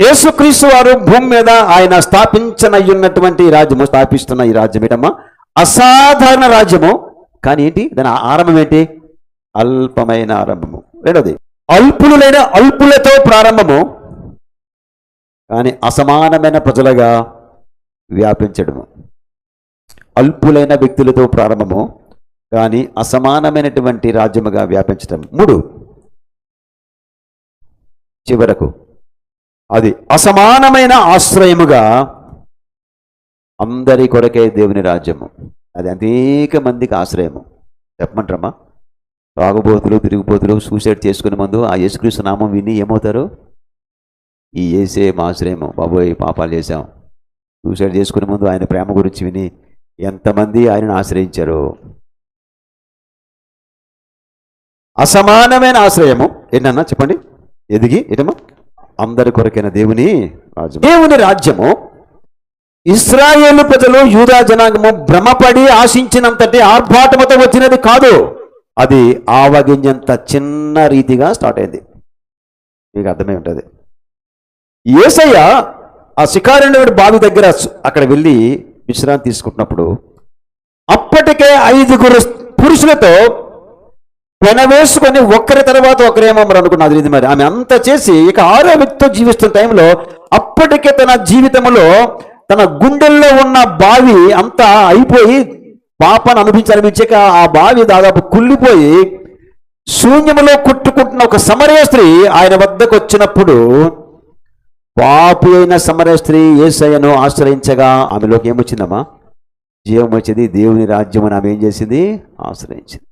యేసుక్రీస్తు వారు భూమి మీద ఆయన స్థాపించనయ్యున్నటువంటి రాజ్యము స్థాపిస్తున్న ఈ రాజ్యం ఏంటమ్మా అసాధారణ రాజ్యము. కానీ ఏంటి? దాని ఆరంభం ఏంటి? అల్పమైన ఆరంభము. రెండోది అల్పులు లేని అల్పులతో ప్రారంభము. కానీ అసమానమైన ప్రజలుగా వ్యాపించడము. అల్పులైన వ్యక్తులతో ప్రారంభము. కానీ అసమానమైనటువంటి రాజ్యముగా వ్యాపించడం మూడు చివరకు అది అసమానమైన ఆశ్రయముగా అందరి కొరకే దేవుని రాజ్యము. అది అనేక మందికి ఆశ్రయము. చెప్పమంటారమ్మా? రాగబోతులు తిరిగిపోతులు సూసైడ్ చేసుకునే ముందు ఆ యేసుక్రీస్తు నామం విని ఏమవుతారు? ఈ ఏసే మా ఆశ్రయము. బాబోయ్ పాపాలు చేశాం. సూసైడ్ చేసుకునే ముందు ఆయన ప్రేమ గురించి విని ఎంతమంది ఆయనను ఆశ్రయించారు? అసమానమైన ఆశ్రయము. ఏంటన్నా చెప్పండి? ఎదిగి ఏటమ్మా అందరి కొరకైన దేవుని రాజ్యం దేవుని రాజ్యము. ఇస్రాయేల్ ప్రజలు యూదా జనాంగము భ్రమపడి ఆశించినంతటి ఆర్భాటముతో వచ్చినది కాదు. అది ఆవగింజంత చిన్న రీతిగా స్టార్ట్ అయింది. మీకు అర్థమై ఉంటుంది. ఏసయ్య ఆ శికారణ్యుడి బావి దగ్గర అక్కడ వెళ్ళి విశ్రాంతి తీసుకుంటున్నప్పుడు అప్పటికే ఐదుగురు పురుషులతో పెనవేసుకొని ఒక్కరి తర్వాత ఒకరేమో మరి అనుకున్నది ఇది మరి. ఆమె అంత చేసి ఇక ఆరో వ్యక్తితో జీవిస్తున్న టైంలో అప్పటికే తన జీవితంలో తన గుండెల్లో ఉన్న బావి అంతా అయిపోయి పాపను అనిపించి అనిపించాక ఆ బావి దాదాపు కుళ్ళిపోయి శూన్యములో కుట్టుకుంటున్న ఒక సమరయ స్త్రీ ఆయన వద్దకు వచ్చినప్పుడు పాపి అయిన సమరయ స్త్రీ ఏసయ్యను ఆశ్రయించగా ఆమెలోకి ఏమొచ్చిందమ్మా? జీవం వచ్చేది దేవుని రాజ్యం అని ఆమె ఏం చేసింది? ఆశ్రయించింది.